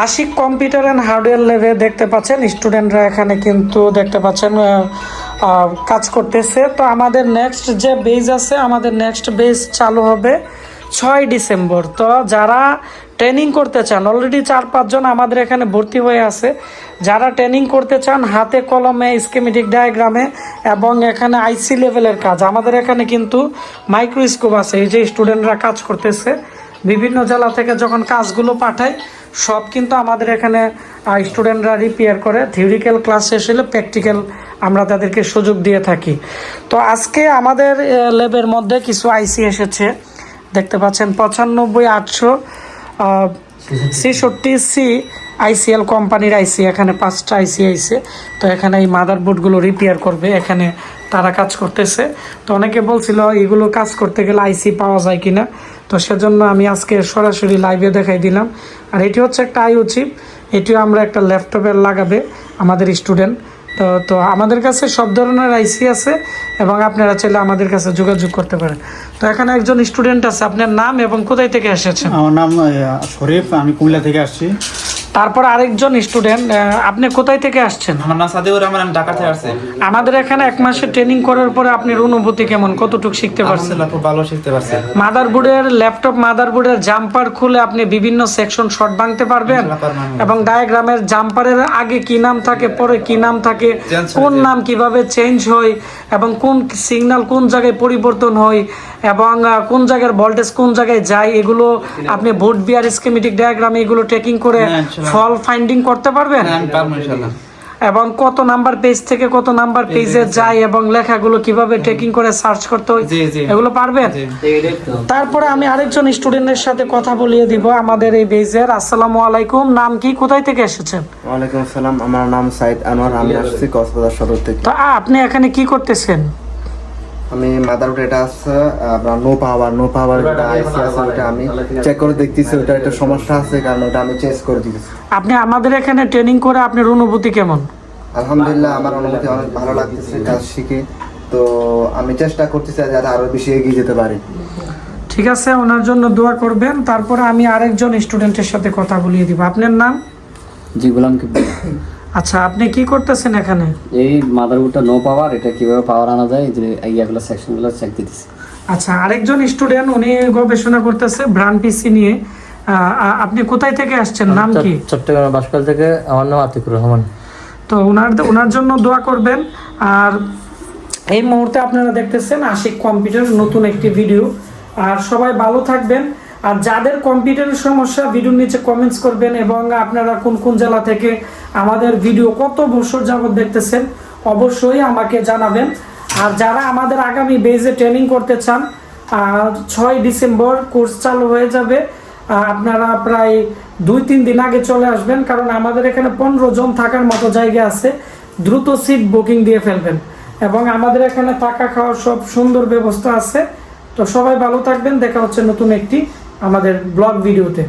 Ashiq computer and hardware ল্যাবে দেখতে পাচ্ছেন। স্টুডেন্টরা এখানে কিন্তু দেখতে পাচ্ছেন কাজ করতেছে। তো আমাদের নেক্সট যে বেজ আছে, আমাদের নেক্সট বেজ চালু হবে ছয় ডিসেম্বর। তো যারা ট্রেনিং করতে চান অলরেডি চার পাঁচজন আমাদের এখানে ভর্তি হয়ে আছে। যারা ট্রেনিং করতে চান, হাতে কলমে স্কেমেটিক ডায়াগ্রামে এবং এখানে আইসি লেভেলের কাজ, আমাদের এখানে কিন্তু মাইক্রোস্কোপ আছে। এই যে স্টুডেন্টরা কাজ করতেছে বিভিন্ন জেলা থেকে যখন কাজগুলো পাঠায়, সব কিন্তু আমাদের এখানে স্টুডেন্টরা রিপেয়ার করে থিওরিক্যাল ক্লাস শেষ হলে প্র্যাকটিক্যাল আমরা তাদেরকে সুযোগ দিয়ে থাকি। তো আজকে আমাদের ল্যাবের মধ্যে কিছু আইসি এসেছে। দেখতে পাচ্ছেন, পঁচানব্বই, আটশো ছেষট্টি সি আইসিএল কোম্পানির আইসি, এখানে পাঁচটা আইসি আইসে তো এখানে এই মাদারবোর্ডগুলো রিপেয়ার করবে, এখানে তারা কাজ করতেছে। তো অনেকে বলছিল, এগুলো কাজ করতে গেলে আইসি পাওয়া যায় কিনা? তো সেজন্য আমি আজকে সরাসরি লাইভে দেখাই দিলাম। আর এটি হচ্ছে একটা আইও চিপ এটিও আমরা একটা ল্যাপটপে লাগাবে আমাদের স্টুডেন্ট তো তো আমাদের কাছে সব ধরনের আইসি আছে এবং আপনারা চাইলে আমাদের কাছে যোগাযোগ করতে পারেন। তো এখানে একজন স্টুডেন্ট আছে, আপনার নাম এবং কোথায় থেকে এসেছেন? আমার নাম শরীফ, আমি কুমিল্লা থেকে আসছি। তারপর আরেকজন স্টুডেন্ট আপনি কোথায় থেকে আসছেন? আমার নাম সাদিউর রহমান আমি ঢাকা থেকে আসছি। আমাদের এখানে এক মাসের ট্রেনিং করার পরে আপনার অনুভূতি কেমন? কতটুকু শিখতে পারছেন? খুব ভালো শিখতে পারছি। মাদারবোর্ডের ল্যাপটপ মাদারবোর্ডের জাম্পার খুলে আপনি বিভিন্ন সেকশন শর্ট ভাঙতে পারবেন। এবং ডায়াগ্রামের জাম্পারের আগে কি নাম থাকে পরে কি নাম থাকে কোন নাম কীভাবে চেঞ্জ হয় এবং কোন সিগন্যাল কোন জায়গায় পরিবর্তন হয় এবং কোন জায়গার ভোল্টেজ কোন জায়গায় যায় এগুলো আপনি বোর্ড বিয়ার স্কেমেটিক ডায়াগ্রামে এগুলো ট্রেকিং করে হ্যাঁ। ফল ফাইন্ডিং করতে পারবেন? হ্যাঁ, আমি পারব ইনশাল্লাহ। এবং কত নাম্বার পেজ থেকে কত নাম্বার পেজে যায় এবং লেখাগুলো কীভাবে টেকিং করে সার্চ করতে হয় জি, জি। এগুলো পারবেন? তারপরে আমি আরেকজন স্টুডেন্টের সাথে কথা বলিয়ে দিব আমাদের এই বেজের আসসালামু আলাইকুম নাম কি? কোথায় থেকে এসেছেন? ওয়ালাইকুম আসসালাম আমার নাম সাইদ আনোয়ার আমি আসছি কক্সবাজার সদর থেকে। তো আপনি এখানে কি করতেছেন? আমি মাদার এটা আছে আপনার নো পাওয়ার নো পাওয়ার একটা আইসি আছে ওটা আমি চেক করে দেখতেছি ওটা একটা সমস্যা আছে কারণ ওটা আমি চেঞ্জ করে দিয়েছি আপনি আমাদের এখানে ট্রেনিং করে আপনার অনুভূতি কেমন? আলহামদুলিল্লাহ আমার অনুভূতি অনেক ভালো লাগতেছে কাজ শিখে। তো আমি চেষ্টা করতেছি যাতে আরও বেশি এগিয়ে যেতে পারি। ঠিক আছে ওনার জন্য দোয়া করবেন। তারপরে আমি আরেকজন স্টুডেন্টের সাথে কথা বলিয়ে দিব। আপনার নাম? জি গোলাম কি আচ্ছা আপনি কি করতেছেন এখানে? এই মাদারবোর্ডটা নো পাওয়ার এটা কীভাবে পাওয়ার আনা যায়? এই যে ইয়াগুলো সেকশনগুলো চেক দিতেছি। আচ্ছা আরেকজন স্টুডেন্ট উনি গবেষণা করতেছে ব্রান পিসি নিয়ে। আপনি কোথায় থেকে আসছেন? নাম কি? চট্টগ্রাম বাসপাল থেকে আমার নাম আতিকুর রহমান। তো ওনার ওনার জন্য দোয়া করবেন। আর এই মুহূর্তে আপনারা দেখতেছেন আশিক কম্পিউটার নতুন একটি ভিডিও আর সবাই ভালো থাকবেন। আর যাদের কম্পিউটারের সমস্যা, ভিডিওর নিচে কমেন্টস করবেন এবং আপনারা কোন কোন জেলা থেকে আমাদের ভিডিও কত বছর যাবত দেখতেছেন, অবশ্যই আমাকে জানাবেন। আর যারা আমাদের আগামী বেজে ট্রেনিং করতে চান ছয় ডিসেম্বর কোর্স চালু হয়ে যাবে। আপনারা প্রায় দুই তিন দিন আগে চলে আসবেন, কারণ আমাদের এখানে পনেরো জন থাকার মতো জায়গা আছে। দ্রুত সিট বুকিং দিয়ে ফেলবেন। এবং আমাদের এখানে থাকা খাওয়ার সব সুন্দর ব্যবস্থা আছে। তো সবাই ভালো থাকবেন। দেখা হচ্ছে নতুন একটি আমাদের ব্লগ ভিডিওতে